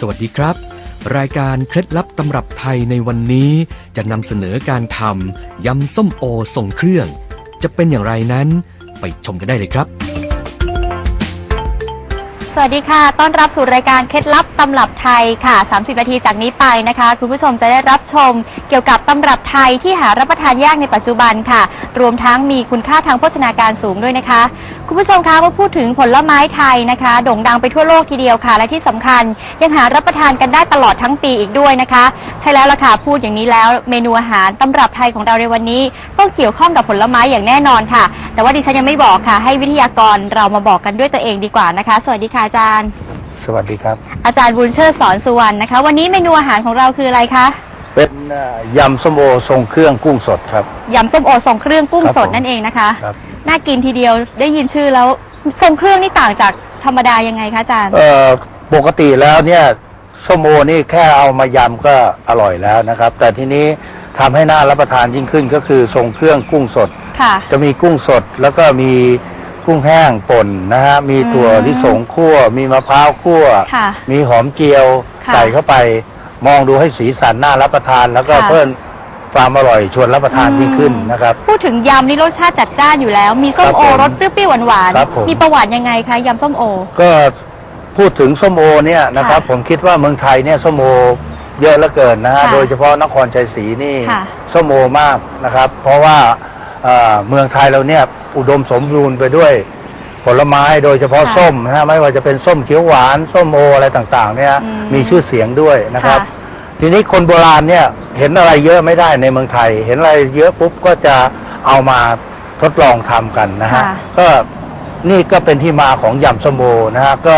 สวัสดีครับ รายการเคล็ดลับตำรับไทยในวันนี้จะนำเสนอการทำยำส้มโอส่งเครื่อง จะเป็นอย่างไรนั้นไปชมกันได้เลยครับ วัสดีค่ะ ต้อนรับสู่รายการเคล็ดลับตำรับไทยค่ะ 30 นาทีจากนี้ไปนะคะ คุณผู้ชมจะได้รับชมเกี่ยวกับตำรับไทยที่หารับประทานยากในปัจจุบันค่ะ รวมทั้งมีคุณค่าทางโภชนาการสูงด้วยนะคะ คุณผู้ชมคะเมื่อพูดถึงผลไม้ไทยนะคะ โด่งดังไปทั่วโลกทีเดียวค่ะ และที่สำคัญยังหารับประทานกันได้ตลอดทั้งปีอีกด้วยนะคะ ใช่แล้วล่ะค่ะ พูดอย่างนี้แล้ว เมนูอาหารตำรับไทยของเราในวันนี้ต้องเกี่ยวข้องกับผลไม้อย่างแน่นอนค่ะ แต่ว่าดิฉันยังไม่บอกค่ะ ให้วิทยากรเรามาบอกกันด้วยตัวเองดีกว่านะคะ สวัสดีค่ะอาจารย์ สวัสดีครับ อาจารย์บุญเชิดสอนสุวรรณนะคะ วันนี้เมนูอาหารของเราคืออะไรคะเป็นเอ่อยำส้มโอทรงเครื่องกุ้งสดครับยำส้มโอทรงเครื่องกุ้งครับสดผมนั่นเองนะคะครับน่ากินทีเดียวได้ยินชื่อแล้วทรงเครื่องนี่ต่างจากธรรมดายังไงคะอาจารย์เอ่อปกติแล้วเนี่ยส้มโอนี่แค่เอามายำก็อร่อยแล้วนะครับ แต่ทีนี้ทำให้น่ารับประทานยิ่งขึ้นก็คือทรงเครื่องกุ้งสดค่ะจะมีกุ้งสดแล้วก็มี กุ้งแห้งป่นนะฮะมีถั่วอืมลิสงคั่ว มีมะพร้าวคั่ว ค่ะ มีหอมเจียวค่ะใส่เข้าไป มองดูให้สีสันน่ารับประทาน แล้วก็ค่ะ เพิ่มความอร่อยชวนรับประทานอืมยิ่งขึ้นนะครับ พูดถึงยำนี่รสชาติจัดจ้านอยู่แล้ว มีส้มครับโอผมรสเปรี้ยวๆหวานครับผม มีประวัติยังไงคะยำส้มโอ ก็พูดถึงส้มโอเนี่ยนะครับ ค่ะผมคิดว่าเมืองไทยเนี่ยส้มโอเยอะเหลือเกินนะฮะค่ะโดยเฉพาะนครชัยศรีนี่ค่ะ ส้มโอมากนะครับ เพราะว่า เอ่อเมืองไทยเราเนี่ยอุดมสมบูรณ์ไปด้วยผลไม้โดยเฉพาะค่ะส้มนะฮะไม่ว่าจะเป็นส้มเขียวหวานส้มโออะไรต่างๆ เนี่ยอืมมีชื่อเสียงด้วยนะครับค่ะทีนี้คนโบราณเนี่ยเห็นอะไรเยอะไม่ได้ในเมืองไทย เห็นอะไรเยอะปุ๊บก็จะเอามาทดลองทำกันนะฮะค่ะก็นี่ก็เป็นที่มาของยำส้มโอนะฮะก็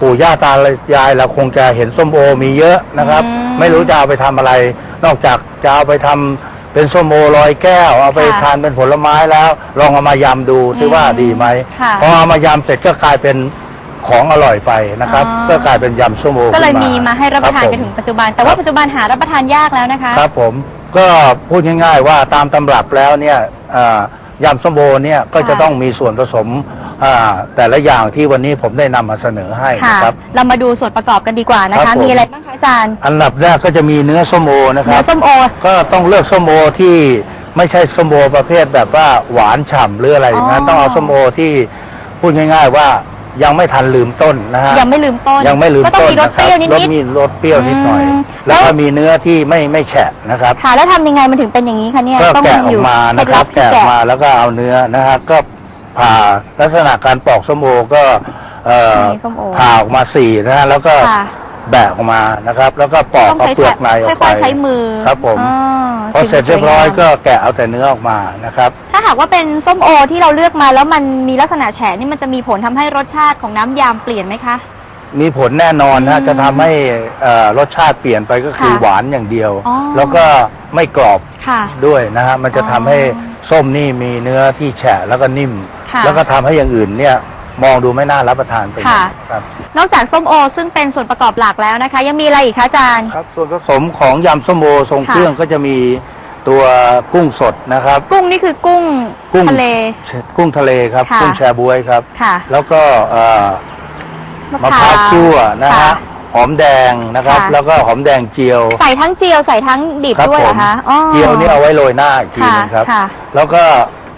ปู่ย่าตายายเราคงจะเห็นส้มโอมีเยอะนะครับอืมไม่รู้จะเอาไปทำอะไร นอกจากจะเอาไปทำ เป็นส้มโอลอยแก้ว เอาไปค่ะทานเป็นผลไม้แล้ว ลองเอามายำดูที่ว่าดีไหมค่ะพอเอามายำเสร็จก็กลายเป็นของอร่อยไปนะครับ อ๋อ ก็กลายเป็นยำส้มโอก็เลยขึ้นมีมาให้รับประทานคกันผมถึงปัจจุบัน แต่ว่าปัจจุบันหารับประทานยากแล้วนะคะ ครับผมก็พูดง่ายๆว่าตามตำรับแล้วเนี่ยอ่ายำส้มโอเนี่ยก็จะค่ะต้องมีส่วนผสมอ่า แต่ละอย่างที่วันนี้ผมได้นำมาเสนอให้ค่ะนะครับ เรามาดูส่วนประกอบกันดีกว่านะครัคะ บผม มีอะไรบ้างคะอาจารย์อันดับแรกก็จะมีเนื้อส้มโอนะคเนื้รัอบ ส้มโอ ก็ต้องเลือกส้มโอที่ไม่ใช่ส้มโอประเภทแบบว่าหวานฉ่ำหรืออะไรอย่างนั้นอ๋อ ต้องเอาส้มโอที่พูดง่าย ๆ ว่ายังไม่ทันลืมต้นนะฮะยังไม่ลืมต้นยังไม่ลืมก็ต้องต้นมีรสนะคเปรับรี้ยวนิรสดมีรสเปรี้ยวนิดหน่อย อืมแล้วแล้ก็วมีเนื้อที่ไม่ไม่แฉะนะครับๆค่ะแล้วทำยังไงมันถึงเป็นอย่างนี้คะเนี่ยก็ต้องแกะมีอออยู่กมานะครับเคล็ดลับที่แกะออกมาแล้วก็เอาเนื้อนะฮะก็ ผ่าลักษณะการปอกส้มโอก็เอ่อนี่ส้มโอ ผ่าออกมาสี่นะฮะแล้วก็ค่ะแบะออกมานะครับ แล้วก็ปอกต้องเอาใช้เปลือกในออกไป ค่อยๆใช้มือครับผม อ๋อพอเสร็จถึงจะเรียบร้อยสวงามก็แกะเอาแต่เนื้อออกมานะครับ ถ้าหากว่าเป็นส้มโอที่เราเลือกมาแล้วมันมีลักษณะแฉะนี่มันจะมีผลทำให้รสชาติของน้ำยำเปลี่ยนไหมคะ มีผลแน่นอนนะอืมจะทำให้เอ่อรสชาติเปลี่ยนไปก็คือค่ะหวานอย่างเดียว อ๋อ แล้วก็ไม่กรอบค่ะ ด้วยนะฮะมันจะอ๋อทำให้ส้มนี่มีเนื้อที่แฉะแล้วก็นิ่ม ค่ะแล้วก็ทำให้อย่างอื่นเนี่ยมองดูไม่น่ารับประทานไปค่ะ ครับ นอกจากส้มโอซึ่งเป็นส่วนประกอบหลักแล้วนะคะ ยังมีอะไรอีกคะอาจารย์ ครับส่วนผสมของยำส้มโอทรงค่ะ เครื่องก็จะมีตัวกุ้งสดนะครับ กุ้งนี่คือกุ้งกุ้ง ทะเล กุ้งทะเลครับ ค่ะ กุ้งแชบวยครับ ค่ะ แล้วก็เอ่อ มะพร้าวคั่วนะค่ฮะหอมแดงนะครับ ค่ะ แล้วก็หอมแดงเจียวใส่ทั้งเจียวใส่ทั้งดิบครับด้วยเหรอผมคะอ๋อเจียวนี่เอาไว้โรยหน้าอีกทีค่ะนึงครับ ค่ะแล้วก็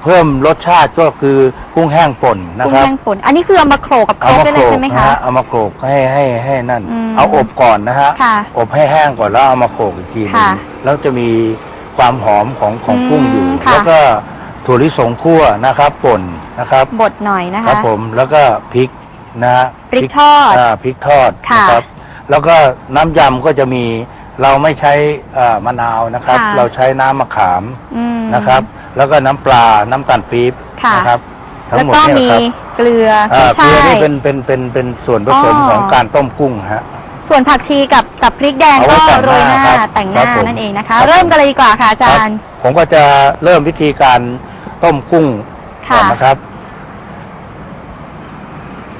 เพิ่มรสชาติก็คือกุ้งแห้งป่นนะกุ้งครับ แห้งป่นอันนี้คือเอามาโขลกกับโคเอารกมาได้โขเลลยกใช่ไหมนะคะ ฮะเอามาโขลกให้ให้ให้นั่น อืมเอาอบก่อนนะฮะ ค่ะอบให้แห้งก่อนแล้วเอามาโขลกอีกทีหนึงค่ะแล้วจะมีความหอมของของอืมกุ้งอยู่ ค่ะ แล้วก็ถั่วลิสงคั่วนะครับป่นนะครับบดหน่อยนะครัคะ บผมแล้วก็พริก นะฮะพริกทอดาพริกทอดค่ะนะครับ แล้วก็น้ำยำก็จะมีเราไม่ใช้เอ่อมะนาวนะครับ ค่ะ เราใช้น้ำมะขามอืม นะครับ แล้วก็น้ำปลาน้ำตาลปี๊บค่ะ นะครับ ทั้แล้งวหมดก็เนี่ยมีครับเกลือเอ่อเกใช่ลือนี่เป็นเป็นเป็นเป็นส่วนผสมอ๋อ ของการต้มกุ้งฮะ ส่วนผักชีกับกับพริกแดงเอาไว้ก็แต่งหน้าโรยหน้าครับแต่งหครัน้าบผมนั่นเองนะคะครับเริ่มกันเลยดีกว่าค่ะอาจารย์ ผมก็จะเริ่มวิธีการต้มกุ้งค่ะก่อนนะครับ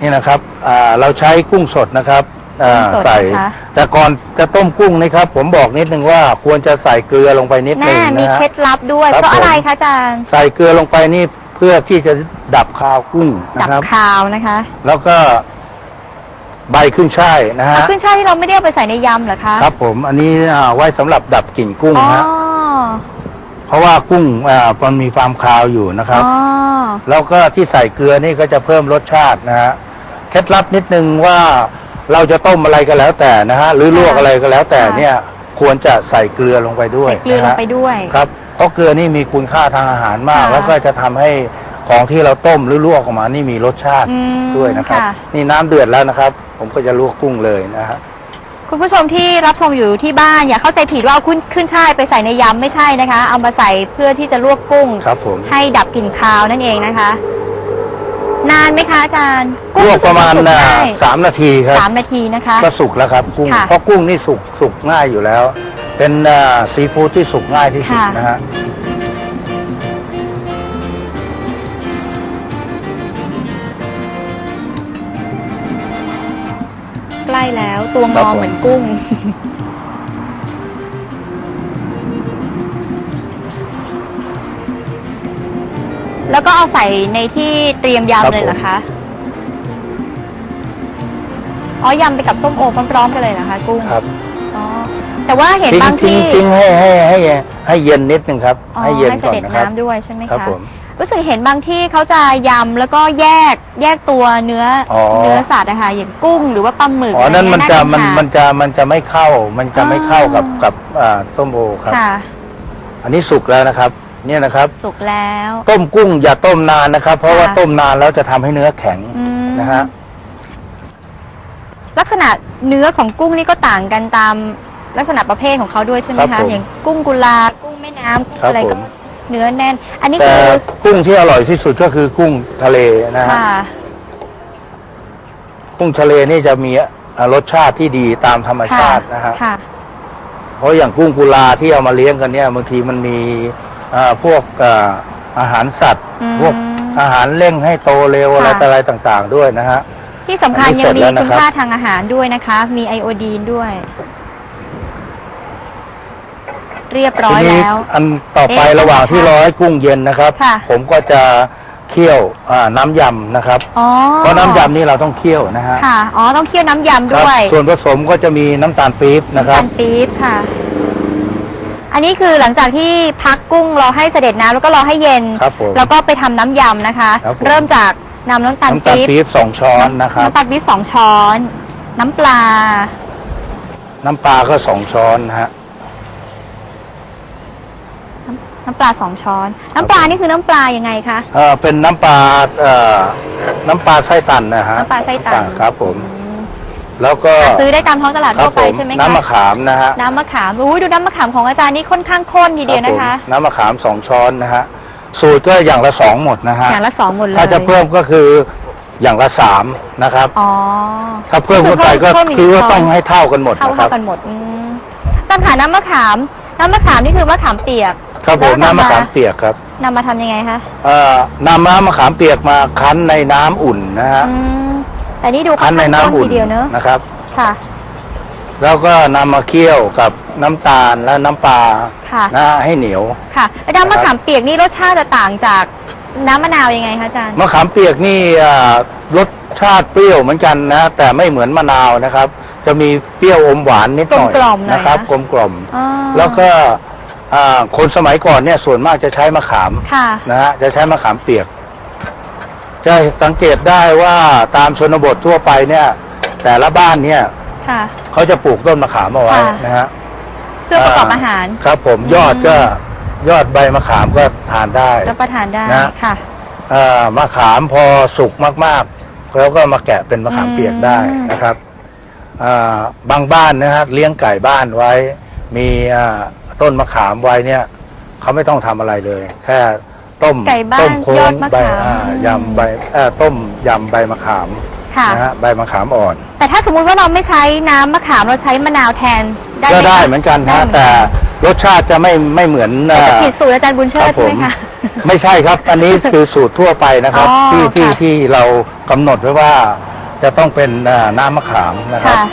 นี่นะครับอ่าเราใช้กุ้งสดนะครับอ่ากุ้งสดใส่นะคะแต่ก่อนจะต้มกุ้งนี่ครับผมบอกนิดนึงว่าควรจะใส่เกลือลงไปนิดนึแน่งมีนะฮะเคล็ดลับด้วย ครับเพราะอะไรผม คะอาจารย์ใส่เกลือลงไปนี่เพื่อที่จะดับคาวกุ้งดันะบครับ คาวนะคะแล้วก็ใบขึ้นช่ายนะฮะเอาขึ้นช่ายที่เราไม่ได้เอาไปใส่ในยำเหรอคะครับผมอันนี้อ่าไว้สำหรับดับกลิ่นกุ้งอ๋อฮะเพราะว่ากุ้งอ่ามันมีความคาวอยู่นะครับ อ๋อแล้วก็ที่ใส่เกลือนี่ก็จะเพิ่มรสชาตินะฮะเค ล็ดลับนิดนึงว่าเราจะต้มอะไรก็แล้วแต่นะฮะหรือลวกอะไรก็แล้วแต่เนี่ยควรจะใส่เกลือลงไปด้วยใส่เกลือลงไปนะฮะด้วย ครับเพราะเกลือนี่มีคุณค่าทางอาหารมากค่ะแล้วก็จะทำให้ของที่เราต้มหรือลวกออกมานี่มีรสชาติอืมด้วยนะครับค่ะนี่น้ำเดือดแล้วนะครับ ผมก็จะลวกกุ้งเลยนะฮะคุณผู้ชมที่รับชมอยู่ที่บ้านอย่าเข้าใจผิดว่าเอาขึ้นขึ้นช่ายไปใส่ในยำไม่ใช่นะคะ เอามาใส่เพื่อที่จะลวกกุ้งครับผมให้ดับกลิ่นคาวนั่นเองนะคะ นานไหมคะอาจารย์ลวกประมาณสุกอ่าง่ายสามนาทีครับสามนาทีนะคะ ก็สุกแล้วครับกุ้งค่ะเพราะกุ้งนี่สุกสุกง่ายอยู่แล้ว เป็นอ่าซีฟู้ดที่สุกง่ายที่สุดค่ะ นะฮะใกล้แล้วตัวงครับอผมเหมือนกุ้ง ก็เอาใส่ในที่เตรียมยำเลยเหรอคะ อ๋อยำไปกับส้มโอพร้อมๆกันเลยเหรอคะ กุ้งครับอ๋อแต่ว่าเห็นทิ้งบางทิ้งที่ทิ้งให้ให้ให้ให้เย็นนิดนึงครับ อ๋อให้เย็นให้เสก่อนด็จนะครับ น้ำด้วยใช่ไหมครับคะ ผม รู้สึกเห็นบางที่เขาจะยำแล้วก็แยกแยกตัวเนื้อออ เนื้อสัตว์อะค่ะอย่างกุ้งหรือว่าปลาหมึกอ๋อนั่นไรมันเงี้ยจะามันทามันจะมันจะไม่เข้า มันจะไม่เข้ากับอ๋อกับอ่าส้มโอครับ ค่ะ อันนี้สุกแล้วนะครับ เนี่ยนะครับ สุกแล้ว ต้มกุ้งอย่าต้มนานนะครับ เพราะว่าค่ะ ต้มนานแล้วจะทำให้เนื้อแข็งอืมนะฮะลักษณะเนื้อของกุ้งนี่ก็ต่างกันตามลักษณะประเภทของเขาด้วยใช่ไหมครัคะบผมอย่างกุ้งกุลา กุ้งแม่น้ำกุ้งครับอะไรผก็มเนื้อแน่น อันนี้แต่คือกุ้งที่อร่อยที่สุดก็คือกุ้งทะเลนะฮะค่ะ กุ้งทะเลนี่จะมีอ่ารสชาติที่ดีตามธรรมชาตินะฮะ ค่ะ เพราะอย่างกุ้งกุลาที่เอามาเลี้ยงกันเนี่ยบางทีมันมี อ่าพวกอ่าอาหารสัตว์ อืม พวกอาหารเร่งให้โตเร็วอะไรค่ะ ต่ออะไรต่างๆด้วยนะฮะ ที่สำคัญอันนี้ยังมีเสร็จแล้วนะคุณครับ ค่าทางอาหารด้วยนะคะ มีไอโอดีนด้วย เรียบร้อยทีนี้แล้ว อันต่อไปเอ๊ะระหว่างที่รอให้กุ้งเย็นนะครับ ค่ะ ผมก็จะเคี่ยวอ่าน้ำยำนะครับ อ๋อเพราะน้ำยำนี่เราต้องเคี่ยวนะฮะค่ะ อ๋อ ต้องเคี่ยวน้ำยำครับด้วยส่วนผสมก็จะมีน้ำตาลปี๊บนะครับ น้ำตาลปี๊บค่ะ อันนี้คือหลังจากที่พักกุ้งรอให้เสด็จน้ำแล้วก็รอให้เย็น ครับผมแล้วก็ไปทำน้ำยำนะคะ ครับผม เริ่มจากนำน้ำตาลน้ำตาลปี๊บปี๊บสองช้อนนะครับ น้ำตาลปี๊บสองช้อน น้ำปลา น้ำปลาก็สองช้อนนะฮะ น้ำปลาสองช้อน น้ำปลานี่คือน้ำปลายังไงคะ เอ่อเป็นน้ำปลาเอ่อน้ำปลาไส้ตันนะฮะน้ำปลาไส้ตัน ครับผม แล้วก็หาซื้อได้ตามท้องตลาดครัทั่วไปผมใช่ไหมคะน้ำมะขามนะฮะน้ำมะขามอุ้ยดูน้ำมะขามของอาจารย์นี่ค่อนข้างข้นทีเดียวนะคะรับผมน้ำมะขามสองช้อนนะฮะสูตรก็อย่างละสองหมดนะฮะอย่างละสองหมดเลยถ้าจะเพิ่มก็คืออย่างละสามนะครับอ๋อถ้าเพิ่มขึ้นไปก็เพิ่มอีกคือว่าช้อนต้องให้เท่ากันหมดเท่านะคเท่ารับกันหมดอืมอาจารย์ค่ะน้ำมะขามน้ำมะขามนี่คือมะขามเปียกครับผมแล้วน้ำมะขามนำเปียกครับนำมาทำยังไงคะเอ่อนำน้ำมะขามเปียกมาคั้นในน้ำอุ่นนะฮะอืม แต่นี่ดูค่คั้อนนในข้างน้ำข้นอุ่นทีเดียวเนอะนะครับ ค่ะ แล้วก็นำมาเคี่ยวกับน้ำตาลและน้ำปลาค่ะนะฮะให้เหนียว ค่ะแล้วน้ำมะขามเปียกนี่รสชาติจะต่างจากน้ำมะนาวยังไงคะอาจารย์มะขามเปียกนี่อ่ารสชาติเปรี้ยวเหมือนกันนะ แต่ไม่เหมือนมะนาวนะครับ จะมีเปรี้ยวอมหวานนิดหน่อยกลมๆหน่อยนะนะครับ กลมกล่อมอ๋อแล้วก็อ่าคนสมัยก่อนเนี่ยส่วนมากจะใช้มะขามค่ะนะฮะจะใช้มะขามเปียก จะสังเกตได้ว่าตามชนบททั่วไปเนี่ย แต่ละบ้านเนี่ยค่ะ เขาจะปลูกต้นมะขามเอาไว้ค่ะ นะฮะเพื่อประกอบอาหาร ครับผมยอดก็ยอดใบมะขามก็ทานได้ รับประทานได้นะ ค่ะเอ่อมะขามพอสุกมากๆ แล้วก็มาแกะเป็นมะขามเปียกได้อืมนะครับเอ่อบางบ้านนะฮะเลี้ยงไก่บ้านไว้ มีอ่าต้นมะขามไว้เนี่ยเขาไม่ต้องทำอะไรเลย แค่ ต้มไก่บ้านต้มโค้ยองดมะใบขามอ่ายำใบเอ่อต้มยำใบมะขามค่ะ นะฮะใบมะขามอ่อน แต่ถ้าสมมุติว่าเราไม่ใช้น้ำมะขามเราใช้มะนาวแทนได้ไหมก็คะได้เหมือนกันได้นะเหมือนแต่กันรสชาติจะไม่ไม่เหมือนแต่จะอ่าผิดสูตรอาจารย์บุญเชิครัดบใช่ไหมผม คะ ไม่ใช่ครับ อันนี้คือสูตรทั่วไปนะครับ อ๋อที่ที่ค่ะ ที่เรากำหนดไว้ว่าจะต้องเป็นอ่าน้ำมะขามนะครับ ค่ะ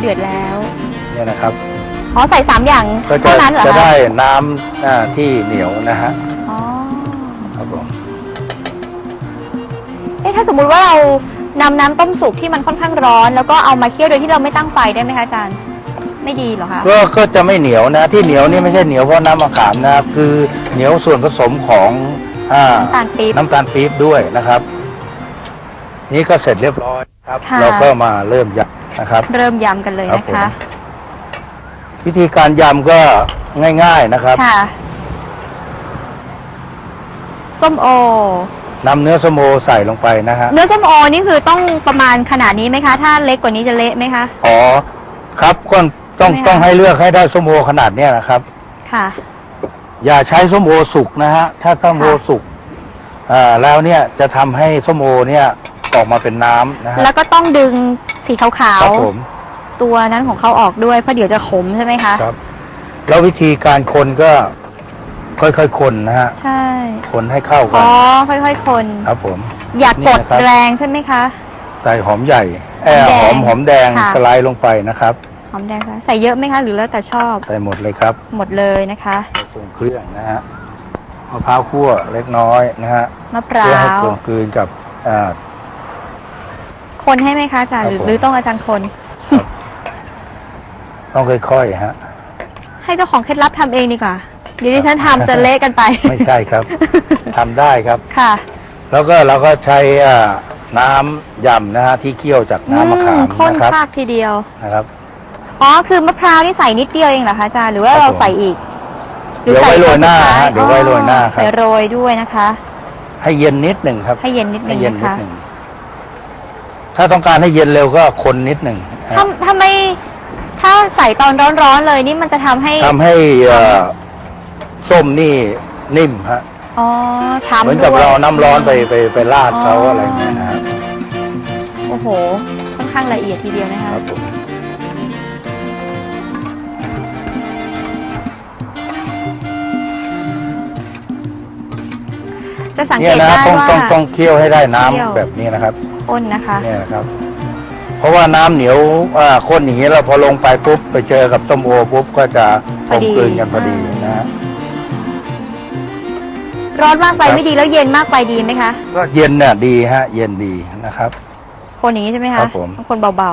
เดือดแล้ว เนี่ยนะครับ อ๋อใส่สามอย่างก็จะเท่านั้นเหรอจะคะได้น้ำอ่าที่เหนียวนะฮะอ๋อครับผมเอ๊ะถ้าสมมุติว่าเรานำน้ำต้มสุกที่มันค่อนข้างร้อน แล้วก็เอามาเคี่ยวโดยที่เราไม่ตั้งไฟได้ไหมคะอาจารย์ ไม่ดีเหรอคะก็ก็จะไม่เหนียวนะที่เหนียวนี่ไม่ใช่เหนียวเพราะน้ำมะขามนะครับคือเหนียวส่วนผสมของอ่า น้ำตาลปี๊บ น้ำตาลปี๊บด้วยนะครับ นี่ก็เสร็จเรียบร้อยครับ ค่ะ เราก็มาเริ่มยำนะครับ เริ่มยำกันเลยครับนะผมคะ วิธีการยำก็ง่าย ๆนะครับ ค่ะ ส้มโอ นำเนื้อสโมใส่ลงไปนะฮะ เนื้อส้มโอนี่คือต้องประมาณขนาดนี้ไหมคะ ถ้าเล็กกว่านี้จะเละไหมคะ อ๋อ ครับก็ต้องใช่ไหมคะ ต้องให้เลือกให้ได้ส้มโอขนาดเนี้ยนะครับ ค่ะ อย่าใช้ส้มโอสุกนะฮะ ถ้าส้มโอค่ะ สุกอ่าแล้วเนี่ยจะทำให้ส้มโอเนี่ยออกมาเป็นน้ำนะฮะแล้วก็ต้องดึงสีขาวครับผมๆ ตัวนั้นของเขาออกด้วยเพราะเดี๋ยวจะขมใช่ไหมคะ ครับ แล้ววิธีการคนก็ค่อยๆ คนนะฮะ ใช่ คนให้เข้ากัอ๋น อ ค่อยๆ คน ครับผม อย่ากนี่กดนะครับ แรงใช่ไหมคะ ใส่หอมใหญ่เออหหออมมแดงหอมแดงค่ะ สไลด์ลงไปนะครับ หอมแดงคะใส่เยอะไหมคะ หรือแล้วแต่ชอบใส่หมดเลยครับหมดเลยนะคะ ส่งเครื่องนะฮะมะพร้าวคั่วเล็กน้อยนะฮะมะพร้าเพื่อให้ว กลมกลืนกับอ่า คนให้ไหมคะอาจารย์หรือครับผม หรือต้องอาจารย์คน ต้องค่อยๆฮะ ให้เจ้าของเคล็ดลับทำเองดีกว่าเดี๋ยวที่ฉันทำจะเละกันไป ไม่ใช่ครับ ทำได้ครับ ค่ะแล้วก็เราก็ใช้อ่าน้ำยำนะฮะที่เคี่ยวจากน้ำมะขามอืข้นนะครับคากทีเดียว นะครับ อ๋อ คือมะพร้าวนี่ใส่นิดเดียวเองเหรอคะอาจารย์ หรือว่าครับเราผมใส่อีกเดี๋ยวไว้โรยหน้าฮะเดี๋ยวไว้โรยหน้าครับ ใส่โรยด้วยนะคะ ให้เย็นนิดหนึ่งครับให้เย็นนิดนึให้งเย็นนะนิดคะหนึ่งถ้าต้องการให้เย็นเร็วก็คนนิดหนึ่งฮะ ถ้าถ้าไม่ถ้า ใส่ตอนร้อนๆเลยนี่มันจะทำให้ ทำให้เอ่อส้มนี่นิ่มฮะ อ๋อ ช้ำเหมือนกับด้วย เราเอาน้ำร้อนไปไปไปราดเขาอ๋อออะไรอย่างเงี้ยนะครับโอ้โห ค่อนข้างละเอียดทีเดียวนะคะ ครับผมจะสังเนี่เกยตนะได้ต้องว่า ต้องต้องเคี่ยวให้ได้น้ำเคี่ยว แบบนี้นะครับ อ้นนะคะ เนี่ยนะครับเพ ราะว่าน้ำเหนียวอ่าข้นอย่างนี้เราพอลงไปปุ๊บไปเจอกับส้มโอปุ๊บก็จะกลมกลืนกันพอดีนะฮะ ร้อนมากไปครับ ไม่ดีแล้วเย็นมากไปดีไหมคะ ก็เย็นเนี่ยดีฮะ เย็นดีนะครับ คนอย่างนี้ใช่ไหมครัคะบผม บางคนเบา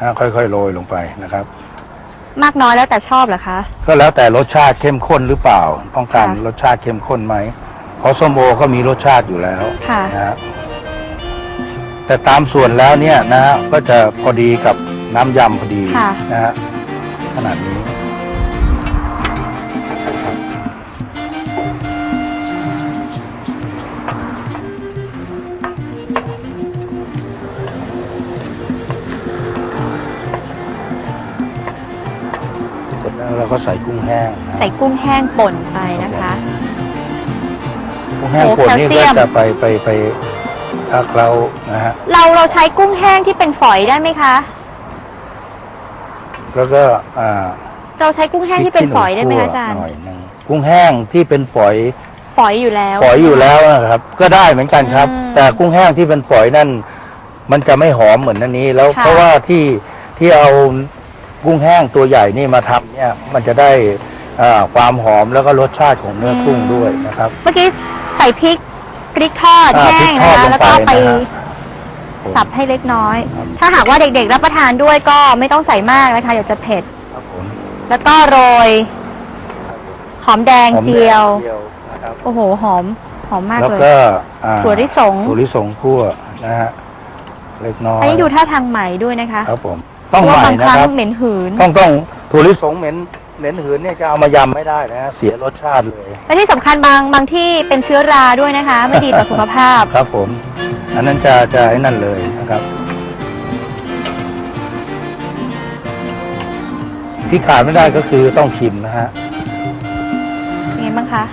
ฮะค่อยๆโรยลงไปนะครับ ๆ มากน้อยแล้วแต่ชอบเหรอคะ ก็แล้วแต่รสชาติเข้มข้นหรือเปล่า ต้องการค่ะ รสชาติเข้มข้นไหมเพราะส้มโอก็มีรสชาติอยู่แล้วค่ะ นะฮะ แต่ตามส่วนแล้วเนี่ยนะฮะก็จะพอดีกับน้ำยำพอดีค่ะ นะฮะขนาดนี้เสร็จแล้วเราก็ใส่กุ้งแห้งนะใส่กุ้งแห้งป่นไปนะคะ กุ้งแห้งโอ้ป่นนี่แคลเซีก็ยม จะไปไปไป พักเรานะฮะเราเราใช้กุ้งแห้งที่เป็นฝอยได้ไหมคะ แล้วก็อ่าเราใช้กุ้งแห้งที่เป็นฝอยได้ไหมคะอาจารย์ หน่อยหนึงกุ้งแห้งที่เป็นฝอยฝอยอยู่แล้ว ฝอยอยู่แล้วนะครับ ก็ได้เหมือนกันครับ อืมแต่กุ้งแห้งที่เป็นฝอยนั่น มันจะไม่หอมเหมือนอันนี้ แล้วค่ะ เพราะว่าที่ที่เอากุ้งแห้งตัวใหญ่นี่มาทำเนี่ย มันจะได้อ่าความหอมแล้วก็รสชาติของเนื้อกุ้งด้วยนะครับ เมื่อกี้ใส่พริก พริกทอดอ่าแห้งพริกทนะอดคะลงแล้วก็ไปไปนะฮะ สับให้เล็กน้อยครับถ้าหากว่าเด็กๆรับประทานด้วยก็ไม่ต้องใส่มากนะคะเดี๋ยวจะเผ็ด ครับผมแล้วก็โรยหอมแดงหอมแดงเจียว เจียวนะครับโอ้โห หอม หอมมากแล้วเลย ก็อ่าถั่วลิสง ถั่วลิสงคั่วนะฮะเล็กน้อยอันนี้ดูท่าทางใหม่ด้วยนะคะครับผม เพต้องราะใหว่าม่บางครั้งนะครับ เหม็นหืน ต้องต้องถั่วลิสงเหม็น เหม็นหืนเนี่ยจะเอามายำไม่ได้นะฮะเสียรสชาติเลย และที่สำคัญบางบางที่เป็นเชื้อราด้วยนะคะ ไม่ดีต่อสุขภาพ ครับผม อันนั้นจะจะไอ้นั่นเลยนะครับที่ขาดไม่ได้ก็คือต้องชิมนะฮะเป็นไงบ้างคะ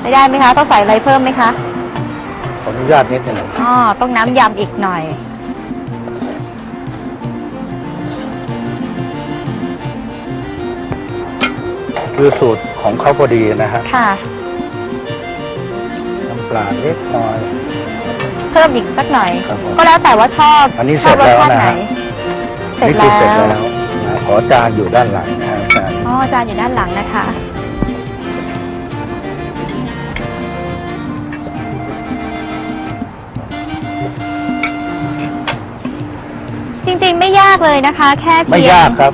ไม่ได้ไหมคะ ต้องใส่อะไรเพิ่มไหมคะ ขออนุญาตนิดหนึงอ๋อ ต้องน้ำยำอีกหน่อย คือสูตรของเขาพอดีนะฮะค่ะ น้ำปลาเล็กน้อย เพิ่มอีกสักหน่อย ครับผมก็แล้วแต่ว่าชอบอันนี้ชอบรสชาติเสร็จแล้วนะไหน ฮะ เสร็จนี่คือแล้เสร็จวแล้วนะขอจานอยู่ด้านหลังนะฮะจานอ๋อจานอยู่ด้านหลังนะคะ จริงๆไม่ยากเลยนะคะ แค่ไม่เพียงยากครับ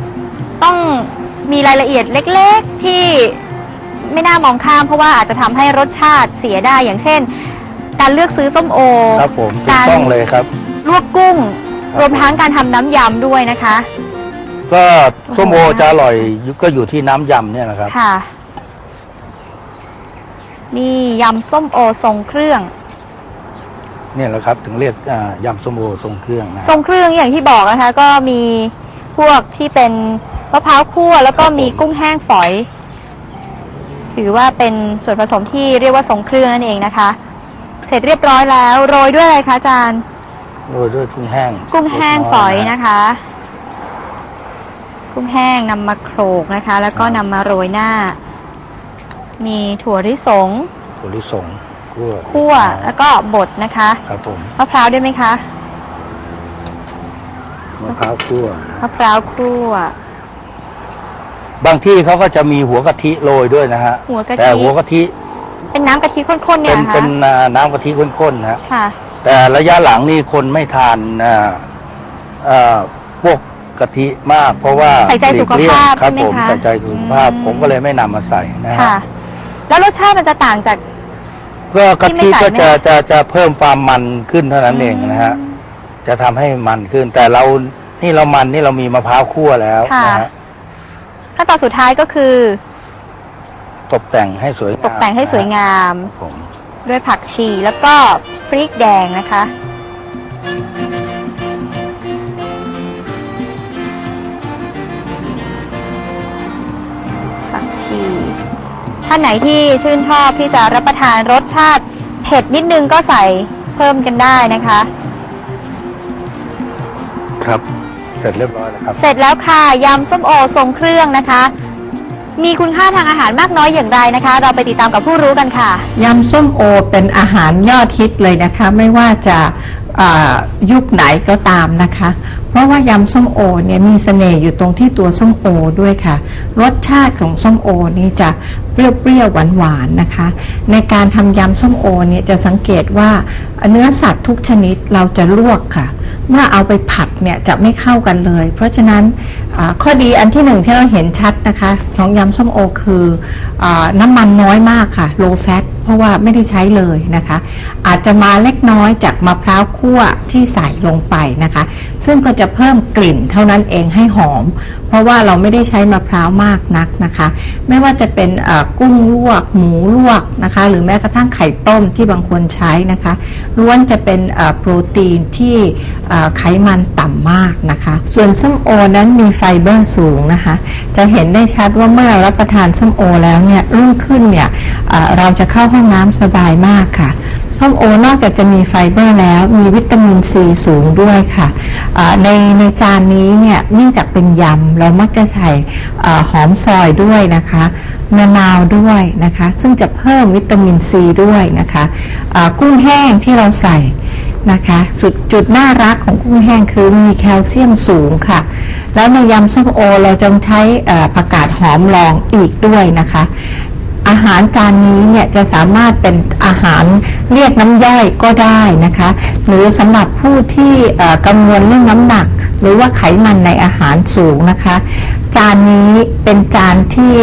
ต้อง มีรายละเอียดเล็กๆที่ไม่น่ามองข้าม เพราะว่าอาจจะทำให้รสชาติเสียได้อย่างเช่น การเลือกซื้อส้มโอ ครับผมถูกการ ต้องเลยครับ ลวกกุ้ง ครับ รวมทั้งการทำน้ำยำด้วยนะคะ ก็ส้มโอจะอร่อยก็อยู่ที่น้ำยำเนี่ยนะครับ ค่ะ นี่ยำส้มโอทรงเครื่อง เนี่ยแหละครับ ถึงเรียกอ่ายำส้มโอทรงเครื่องนะ ทรงเครื่องอย่างที่บอกนะคะ ก็มีพวกที่เป็น มะพร้าวคั่วแล้วก็มีกุ้งแห้งฝอย ถือว่าเป็นส่วนผสมที่เรียกว่าทรงเครื่องนั่นเองนะคะ เสร็จเรียบร้อยแล้วโรยด้วยอะไรคะอาจารย์โรยด้วยกุ้งแห้งกุ้งแห้งเล็กฝอยนะนะคะ กุ้งแห้งนำมาโขลกนะคะ แล้วก็นำมาโรยหน้า มีถั่วลิสงถั่วลิสงคั่วคั่วแล้วก็บดนะคะครับผมมะพร้าวด้วยไหมคะมะพร้าวคั่วมะพร้าวคั่ว บางที่เขาก็จะมีหัวกะทิโรยด้วยนะฮะหัวกะทิ แต่หัวกะทิเป็นน้ำกะทิข้นๆเนี่เป็ยนนะคะเป็นอ่าน้ำกะทิข้นๆนะฮะ ค่ะ แต่ระยะหลังนี่คนไม่ทานอ่าอ่าพวกกะทิมาก เพราะว่าใส่ใจสุขภาพครับใช่ไหมผมคะใส่ใจสุขภาพ อืม ผมก็เลยไม่นำมาใส่นะฮะค่ะ แล้วรสชาติมันจะต่างจาก ก็กะที่ทิไม่ใส่ก็ไหมจะจะจะเพิ่มความมันขึ้นเท่านั้นเองนะฮะจะทำให้มันขึ้น แต่เรานี่เรามันนี่เรามีมะพร้าวคั่วแล้วค่ะ นะฮะ ขั้นตอนสุดท้ายก็คือ ตกแต่งให้สวยงามตกแต่งให้สวยงาม ครับผม ด้วยผักชีแล้วก็พริกแดงนะคะ ผักชีท่านไหนที่ชื่นชอบที่จะรับประทานรสชาติเผ็ดนิดนึงก็ใส่เพิ่มกันได้นะคะ ครับ เสร็จเรียบร้อยแล้วครับ เสร็จแล้วค่ะยำส้มโอทรงเครื่องนะคะ มีคุณค่าทางอาหารมากน้อยอย่างไรนะคะ เราไปติดตามกับผู้รู้กันค่ะ ยำส้มโอเป็นอาหารยอดฮิตเลยนะคะ ไม่ว่าจะอ่า ยุคไหนก็ตามนะคะ เพราะว่ายำส้มโอเนี่ยมีเสน่ห์อยู่ตรงที่ตัวส้มโอด้วยค่ะ รสชาติของส้มโอนี่จะเปรี้ยวๆหวานๆนะคะ ในการทำยำส้มโอเนี่ยจะสังเกตว่าเนื้อสัตว์ทุกชนิดเราจะลวกค่ะ เมื่อเอาไปผัดเนี่ยจะไม่เข้ากันเลย เพราะฉะนั้นข้อดีอันที่หนึ่งที่เราเห็นชัดนะคะ ของยำส้มโอคืออน้ำมันน้อยมากค่ะ low fat เพราะว่าไม่ได้ใช้เลยนะคะ อาจจะมาเล็กน้อยจากมะพร้าวคั่วที่ใส่ลงไปนะคะ ซึ่งก็จะเพิ่มกลิ่นเท่านั้นเองให้หอม เพราะว่าเราไม่ได้ใช้มะพร้าวมากนักนะคะ ไม่ว่าจะเป็นกุ้งลวก หมูลวกนะคะ หรือแม้กระทั่งไข่ต้มที่บางคนใช้นะคะล้วนจะเป็นโปรตีนที่ไขมันต่ำมากนะคะ ส่วนส้มโอนั้นมีไฟเบอร์สูงนะคะ จะเห็นได้ชัดว่าเมื่อรับประทานส้มโอแล้วเนี่ยรุ่งขึ้นเนี่ยเราจะเข้าห้องน้ำสบายมากค่ะส้มโอนอกจากจะมีไฟเบอร์แล้วมีวิตามินซีสูงด้วยค่ะในในจานนี้เนี่ยเนื่องจากเป็นยำ เรามักจะใส่หอมซอยด้วยนะคะมะนาวด้วยนะคะ ซึ่งจะเพิ่มวิตามินซีด้วยนะคะอ่ากุ้งแห้งที่เราใส่นะคะสุดจุดน่ารักของกุ้งแห้งคือมีแคลเซียมสูงค่ะ แล้วในยำส้มโอเราจะใช้ผักกาดหอมรองอีกด้วยนะคะ อาหารจานนี้เนี่ยจะสามารถเป็นอาหารเรียกน้ำย่อยก็ได้นะคะ หรือสำหรับผู้ที่กังวลเรื่องน้ำหนัก หรือว่าไขมันในอาหารสูงนะคะ จานนี้เป็นจานที่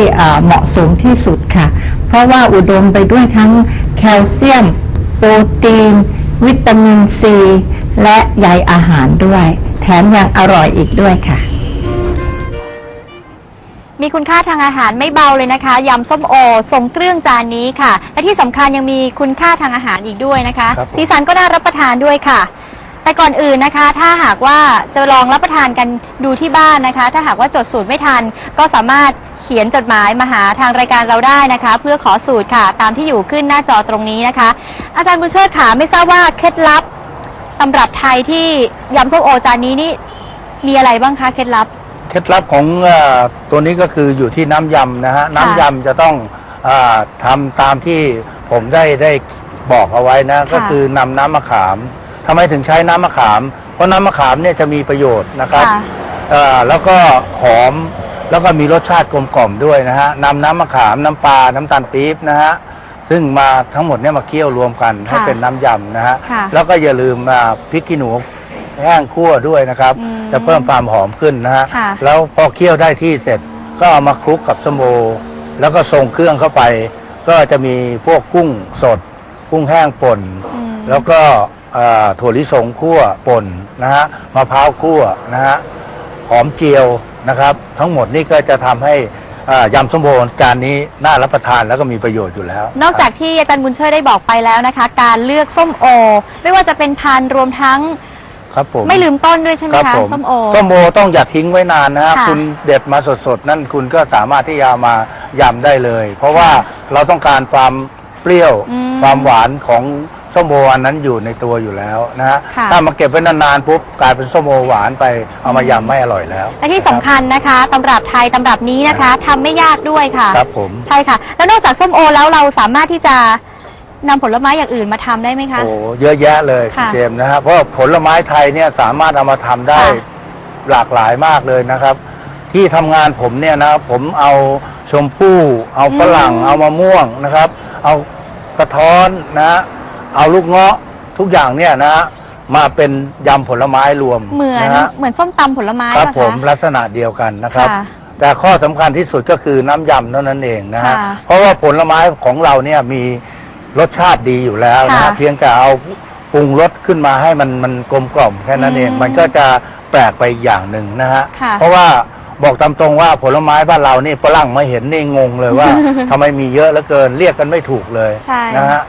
เหมาะสมที่สุดค่ะ เพราะว่าอุดมไปด้วยทั้งแคลเซียม โปรตีน วิตามินซี และใยอาหารด้วย แถมยังอร่อยอีกด้วยค่ะ มีคุณค่าทางอาหารไม่เบาเลยนะคะยำส้มโอทรงเครื่องจานนี้ค่ะ และที่สำคัญยังมีคุณค่าทางอาหารอีกด้วยนะคะ ครับผม สีสันก็น่ารับประทานด้วยค่ะ แต่ก่อนอื่นนะคะ ถ้าหากว่าจะลองรับประทานกันดูที่บ้านนะคะ ถ้าหากว่าจดสูตรไม่ทัน ก็สามารถเขียนจดหมายมาหาทางรายการเราได้นะคะ เพื่อขอสูตรค่ะ ตามที่อยู่ขึ้นหน้าจอตรงนี้นะคะ อาจารย์บุญเชิดค่ะไม่ทราบว่าเคล็ดลับตำรับไทยที่ยำส้มโอจานนี้นี่มีอะไรบ้างคะเคล็ดลับ เคล็ดลับของเอ่อตัวนี้ก็คืออยู่ที่น้ำยำนะฮะน้ำยำจะต้องอาทำตามที่ผมได้ได้บอกเอาไว้นะ ก็คือนำน้ำมะขามทำไมถึงใช้น้ำมะขาม เพราะน้ำมะขามเนี่ยจะมีประโยชน์นะครับค่ะ เอ่อแล้วก็หอมแล้วก็มีรสชาติกลมกล่อมด้วยนะฮะนำน้ำมะขามน้ำปลาน้ำตาลปี๊บนะฮะซึ่งมาทั้งหมดเนี่ยมาเคี่ยวรวมกันให้ค่ะเป็นน้ำยำนะฮะค่ะ แล้วก็อย่าลืมอ่าพริกขี้หนู แห้งคั่วด้วยนะครับ อืมจะเพิ่มความหอมขึ้นนะฮะค่ะ แล้วพอเคี่ยวได้ที่เสร็จก็เอามาคลุกกับสมโอแล้วก็ส่งเครื่องเข้าไป ก็จะมีพวกกุ้งสด กุ้งแห้งป่น อืม แล้วก็อ่าถั่วลิสงคั่วป่นนะฮะมะพร้าวคั่วนะฮะหอมเจียวนะครับ ทั้งหมดนี่ก็จะทำให้อ่ายำส้มโอจานนี้น่ารับประทานแล้วก็มีประโยชน์อยู่แล้ว นอกจากที่อาจารย์บุญเชิดได้บอกไปแล้วนะคะ การเลือกส้มโอ ไม่ว่าจะเป็นพันธุ์รวมทั้ง ครับผมไม่ลืมต้นด้วยใช่ไหมครับคะผมส้มโอ ส้มโอต้องอย่าทิ้งไว้นานนะฮะค่ะคุณเด็ดมาสดๆ นั่นคุณก็สามารถที่จะเอามายำได้เลย เพราะว่าเราต้องการความเปรี้ยวอืมความหวานของส้มโออันนั้นอยู่ในตัวอยู่แล้วนะฮะค่ะ ถ้ามาเก็บไว้นานๆปุ๊บกลายเป็นส้มโอหวานไปเอามายำไม่อร่อยแล้วและที่สำคัญนะคะตำรับไทยตำรับนี้นะคะทำไม่ยากด้วยค่ะ ครับผม ใช่ค่ะ แล้วนอกจากส้มโอแล้วเราสามารถที่จะ นำผลไม้อย่างอื่นมาทำได้ไหมคะ โอ้เยอะแยะเลยค่ะคุณเจมส์นะฮะเพราะว่าผลไม้ไทยเนี่ยสามารถเอามาทำได้ค่ะหลากหลายมากเลยนะครับ ที่ทำงานผมเนี่ยนะผมเอาชมพู่ เอาฝรั่ง อืม เอามะม่วงนะครับ เอากระท้อนนะฮะเอาลูกเงาะทุกอย่างเนี่ยนะฮะมาเป็นยำผลไม้รวมเหมือนนะฮะเหมือนส้มตำผลไม้ครับปะผมคะลักษณะเดียวกันนะครับ ค่ะ แต่ข้อสำคัญที่สุดก็คือน้ำยำเท่านั้นเองนะฮะค่ะเพราะว่าผลไม้ของเราเนี่ยมี รสชาติดีอยู่แล้วนะ ค่ะฮะเพียงแต่เอาปรุงรสขึ้นมาให้มันมันกลมกล่อมแค่นั้นเอง อืมมันก็จะแปลกไปอีกอย่างหนึ่งนะฮะ ค่ะเพราะว่าบอกตามตรงว่าผลไม้บ้านเรานี่ฝรั่งมาเห็นนี่งงเลยว่า ทำไมมีเยอะเหลือเกินเรียกกันไม่ถูกเลยใช่ นะฮะ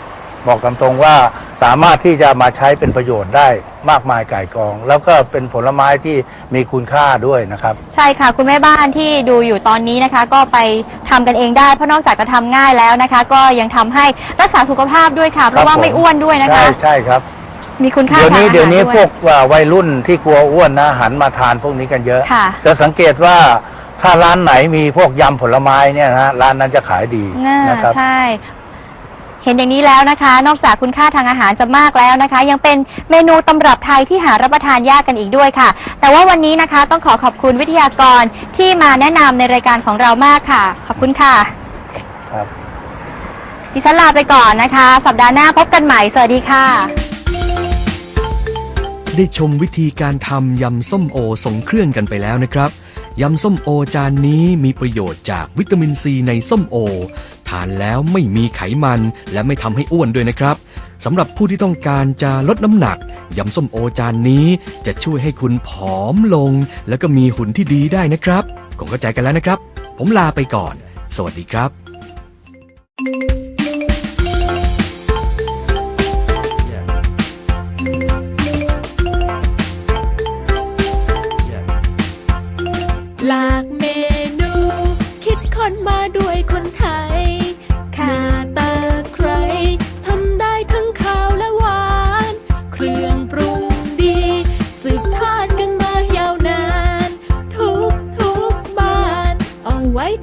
บอกตามตรงว่า สามารถที่จะมาใช้เป็นประโยชน์ได้มากมายก่ายกอง แล้วก็เป็นผลไม้ที่มีคุณค่าด้วยนะครับ ใช่ค่ะ คุณแม่บ้านที่ดูอยู่ตอนนี้นะคะ ก็ไปทำกันเองได้เพราะนอกจากจะทำง่ายแล้วนะคะ ก็ยังทำให้รักษาสุขภาพด้วยค่ะ เพราะว่าผมไม่อ้วนด้วยนะใช่คะใช่ครับ มีคุณค่าเดี๋ยวนี้ทางอาหารเดี๋ยวนี้ด้พวกว่าวัยรุ่นที่กลัวอ้วนนะหันมาทานพวกนี้กันเยอะ ค่ะจะสังเกตว่าถ้าร้านไหนมีพวกยำผลไม้เนี่ยนะร้านนั้นจะขายดีน่านะครับ ใช่ เห็นอย่างนี้แล้วนะคะ นอกจากคุณค่าทางอาหารจะมากแล้วนะคะ ยังเป็นเมนูตำรับไทยที่หารับประทานยากกันอีกด้วยค่ะ แต่ว่าวันนี้นะคะต้องขอขอบคุณวิทยากรที่มาแนะนำในรายการของเรามากค่ะ ขอบคุณค่ะ ครับ ดิฉันลาไปก่อนนะคะ สัปดาห์หน้าพบกันใหม่ สวัสดีค่ะ ได้ชมวิธีการทำยำส้มโอส่งเครื่องกันไปแล้วนะครับ ยำส้มโอจานนี้มีประโยชน์จากวิตามินซีในส้มโอ ทานแล้วไม่มีไขมันและไม่ทำให้อ้วนด้วยนะครับสำหรับผู้ที่ต้องการจะลดน้ำหนักยำส้มโอจานนี้จะช่วยให้คุณผอมลง แล้วก็มีหุ่นที่ดีได้นะครับคงเข้าใจกันแล้วนะครับ ผมลาไปก่อน สวัสดีครับ ลา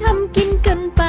ทำกินกันไป